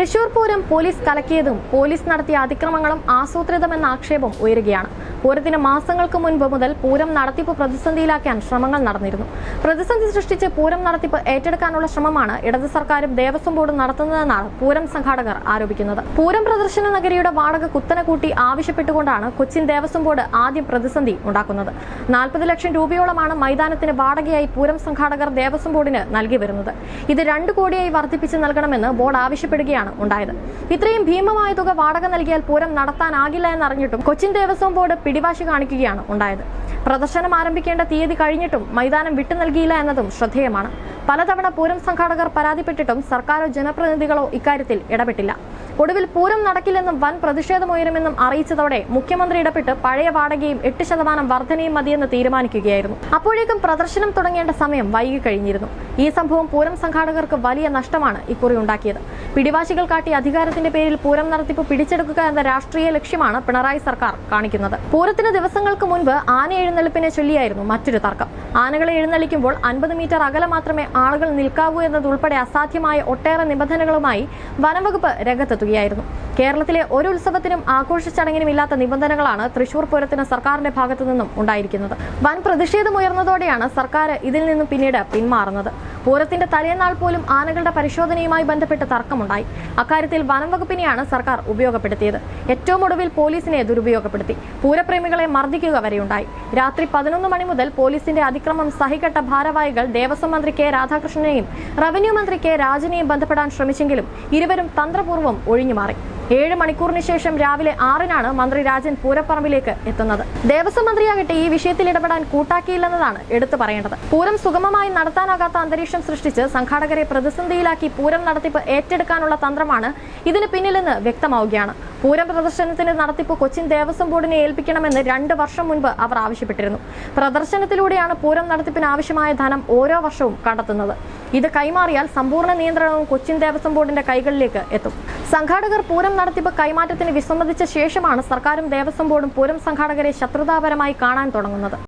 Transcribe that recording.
Thrissur Pooram police കലക്കിയതും police നടത്തിയ അതിക്രമങ്ങളും ആസൂത്രിതമെന്ന ആക്ഷേപം ഉയരുകയാണ്. പൂരത്തിന് മാസങ്ങൾക്ക് മുൻപ് മുതൽ പൂരം നടത്തിപ്പ് പ്രതിസന്ധിയിലാക്കാൻ ശ്രമങ്ങൾ നടന്നിരുന്നു. പ്രതിസന്ധി സൃഷ്ടിച്ച് പൂരം നടത്തിപ്പ് ഏറ്റെടുക്കാനുള്ള ശ്രമമാണ് ഇടത് സർക്കാരും ദേവസ്വം ബോർഡും നടത്തുന്നതെന്നാണ് പൂരം സംഘാടകർ ആരോപിക്കുന്നത്. പൂരം പ്രദർശന നഗരിയുടെ വാടക കുത്തനെ കൂട്ടി ആവശ്യപ്പെട്ടുകൊണ്ടാണ് കൊച്ചിൻ ദേവസ്വം ബോർഡ് ആദ്യം പ്രതിസന്ധി ഉണ്ടാക്കുന്നത്. നാൽപ്പത് ലക്ഷം രൂപയോളമാണ് മൈതാനത്തിന് വാടകയായി പൂരം സംഘാടകർ ദേവസ്വം ബോർഡിന് നൽകി വരുന്നത്. ഇത് രണ്ട് കോടിയായി വർദ്ധിപ്പിച്ച് നൽകണമെന്ന് ബോർഡ് ആവശ്യപ്പെടുകയാണ് ഉണ്ടായത്. ഇത്രയും ഭീമമായ തുക വാടക നൽകിയാൽ പൂരം നടത്താനാകില്ല എന്നറിഞ്ഞിട്ടും കൊച്ചിൻ ദേവസ്വം ബോർഡ് പിടിവാശി കാണിക്കുകയാണ് ഉണ്ടായത്. പ്രദർശനം ആരംഭിക്കേണ്ട തീയതി കഴിഞ്ഞിട്ടും മൈതാനം വിട്ടു നൽകിയില്ല എന്നതും ശ്രദ്ധേയമാണ്. പലതവണ പൂരം സംഘാടകർ പരാതിപ്പെട്ടിട്ടും സർക്കാരോ ജനപ്രതിനിധികളോ ഇക്കാര്യത്തിൽ ഇടപെട്ടില്ല. ഒടുവിൽ പൂരം നടക്കില്ലെന്നും വൻ പ്രതിഷേധമുയരുമെന്നും അറിയിച്ചതോടെ മുഖ്യമന്ത്രി ഇടപെട്ട് പഴയ വാടകയും എട്ട് ശതമാനം വർധനയും മതിയെന്ന് തീരുമാനിക്കുകയായിരുന്നു. അപ്പോഴേക്കും പ്രദർശനം തുടങ്ങേണ്ട സമയം വൈകി കഴിഞ്ഞിരുന്നു. ഈ സംഭവം പൂരം സംഘാടകർക്ക് വലിയ നഷ്ടമാണ് ഇക്കുറി ഉണ്ടാക്കിയത്. പിടിവാശികൾ കാട്ടി അധികാരത്തിന്റെ പേരിൽ പൂരം നടത്തിപ്പ് പിടിച്ചെടുക്കുക എന്ന രാഷ്ട്രീയ ലക്ഷ്യമാണ് പിണറായി സർക്കാർ കാണിക്കുന്നത്. പൂരത്തിന് ദിവസങ്ങൾക്ക് മുൻപ് ആന എഴുന്നള്ളിപ്പിനെ ചൊല്ലിയായിരുന്നു മറ്റൊരു തർക്കം. ആനകളെ എഴുന്നള്ളിക്കുമ്പോൾ അൻപത് മീറ്റർ അകലെ മാത്രമേ ആളുകൾ നിൽക്കാവൂ എന്നതുൾപ്പെടെ അസാധ്യമായ ഒട്ടേറെ നിബന്ധനകളുമായി വനംവകുപ്പ് രംഗത്തെത്തുകയായിരുന്നു. കേരളത്തിലെ ഒരു ഉത്സവത്തിനും ആഘോഷ ചടങ്ങിനും ഇല്ലാത്ത നിബന്ധനകളാണ് തൃശൂർ പൂരത്തിന് സർക്കാരിന്റെ ഭാഗത്തു നിന്നും ഉണ്ടായിരിക്കുന്നത്. വൻ പ്രതിഷേധമുയർന്നതോടെയാണ് സർക്കാർ ഇതിൽ നിന്നും പിന്നീട് പിന്മാറുന്നത്. പൂരത്തിന്റെ തലേനാൾ പോലും ആനകളുടെ പരിശോധനയുമായി ബന്ധപ്പെട്ട് തർക്കമുണ്ടായി. അക്കാര്യത്തിൽ വനം വകുപ്പിനെയാണ് സർക്കാർ ഉപയോഗപ്പെടുത്തിയത്. ഏറ്റവും ഒടുവിൽ പോലീസിനെ ദുരുപയോഗപ്പെടുത്തി. പൂരപ്രേമികളെ മർദ്ദിക്കുക വരെയുണ്ടായി. രാത്രി പതിനൊന്ന് മണി മുതൽ പോലീസിന്റെ അതിക്രമം സഹികെട്ട ഭാരവാഹികൾ ദേവസ്വം മന്ത്രി കെ രാധാകൃഷ്ണനെയും റവന്യൂ മന്ത്രി കെ രാജനെയും ബന്ധപ്പെടാൻ ശ്രമിച്ചെങ്കിലും ഇരുവരും തന്ത്രപൂർവം ഒഴിഞ്ഞുമാറി. ഏഴ് മണിക്കൂറിന് ശേഷം രാവിലെ ആറിനാണ് മന്ത്രി രാജൻ പൂരപ്പറമ്പിലേക്ക് എത്തുന്നത്. ദേവസ്വം മന്ത്രിയാകട്ടെ ഈ വിഷയത്തിൽ ഇടപെടാൻ കൂട്ടാക്കിയില്ലെന്നതാണ് എടുത്തു പറയേണ്ടത്. പൂരം സുഗമമായി നടത്താനാകാത്ത അന്തരീക്ഷം സൃഷ്ടിച്ച് സംഘാടകരെ പ്രതിസന്ധിയിലാക്കി പൂരം നടത്തിപ്പ് ഏറ്റെടുക്കാനുള്ള തന്ത്രമാണ് ഇതിന് പിന്നിലെന്ന് വ്യക്തമാവുകയാണ്. പൂരം പ്രദർശനത്തിന്റെ നടത്തിപ്പ് കൊച്ചിൻ ദേവസ്വം ബോർഡിനെ ഏൽപ്പിക്കണമെന്ന് രണ്ട് വർഷം മുൻപ് അവർ ആവശ്യപ്പെട്ടിരുന്നു. പ്രദർശനത്തിലൂടെയാണ് പൂരം നടത്തിപ്പിന് ആവശ്യമായ ധനം ഓരോ വർഷവും കണ്ടെത്തുന്നത്. ഇത് കൈമാറിയാൽ സമ്പൂർണ നിയന്ത്രണവും കൊച്ചിൻ ദേവസ്വം ബോർഡിന്റെ കൈകളിലേക്ക് എത്തും. സംഘാടകർ പൂരം നടത്തിപ്പ് കൈമാറ്റത്തിന് വിസമ്മതിച്ച ശേഷമാണ് സർക്കാരും ദേവസ്വം ബോർഡും പൂരം സംഘാടകരെ ശത്രുതാപരമായി കാണാൻ തുടങ്ങുന്നത്.